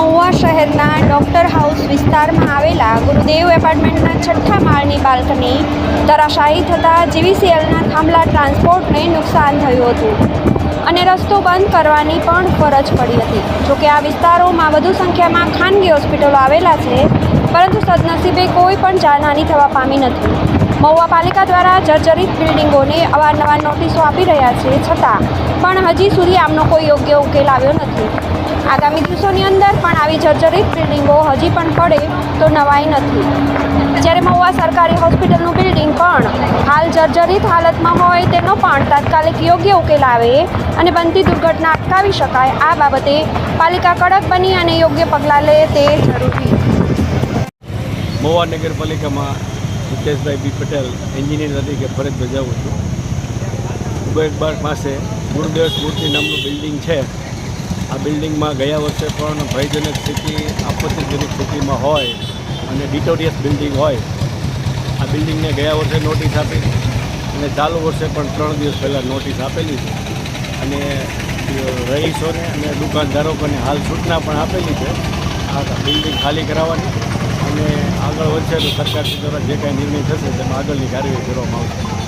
મહુવા શહેરના doctor house વિસ્તારમાં આવેલા ગુરુદેવ એપાર્ટમેન્ટના છઠ્ઠા માળની બાલ્કની ધરાશાયી થતાં જીવીસીએલના થાંભલા ટ્રાન્સપોર્ટને નુકસાન થયું હતું. અને રસ્તો બંધ કરવાની પણ ફરજ પડી હતી. જોકે આ વિસ્તારોમાં વધુ સંખ્યામાં ખાનગી હોસ્પિટલો આવેલા છે, પરંતુ સદનસીબે કોઈ પણ જાનહાની થવા પામી નથી. મહુવા પાલિકા દ્વારા જર્જરિત બિલ્ડિંગોને અવારનવાર નોટિસો આપી રહ્યા છે, છતાં પણ હજી સુધી આમનો કોઈ યોગ્ય ઉકેલ આવ્યો નથી. આગામી દિવસોની અંદર પણ આવી જર્જરિત બિલ્ડિંગો હજી પણ પડે તો નવાઈ નથી. જ્યારે મહુવા સરકારી હોસ્પિટલનું બિલ્ડિંગ પણ હાલ જર્જરિત હાલતમાં હોય તેનો પણ તાત્કાલિક યોગ્ય ઉકેલ આવે અને બનતી દુર્ઘટના અટકાવી શકાય, આ બાબતે પાલિકા કડક બની અને યોગ્ય પગલાં લે તે જરૂરી. મહુવા નગરપાલિકામાં હિતેશભાઈ બી પટેલ, એન્જિનિયર તરીકે ફરજ બજાવું છું. ઉબેરબાગ પાસે ગુરુદેવ સ્મૃતિ નામનું બિલ્ડિંગ છે. આ બિલ્ડિંગમાં ગયા વર્ષે પણ ભયજનક સ્થિતિ, આપત્તિજનક સ્થિતિમાં હોય અને ડિટોરિયસ બિલ્ડિંગ હોય. આ બિલ્ડિંગને ગયા વર્ષે નોટિસ આપી અને ચાલુ વર્ષે પણ ત્રણ દિવસ પહેલાં નોટિસ આપેલી છે. અને રહીશોને અને દુકાનદારોને હાલ સૂચના પણ આપેલી છે. આ બિલ્ડિંગ ખાલી કરાવવાની. અને આગળ વધશે તો સરકાર દ્વારા જે કાંઈ નિર્ણય થશે તેમાં આગળની કાર્યવાહી કરવામાં આવશે.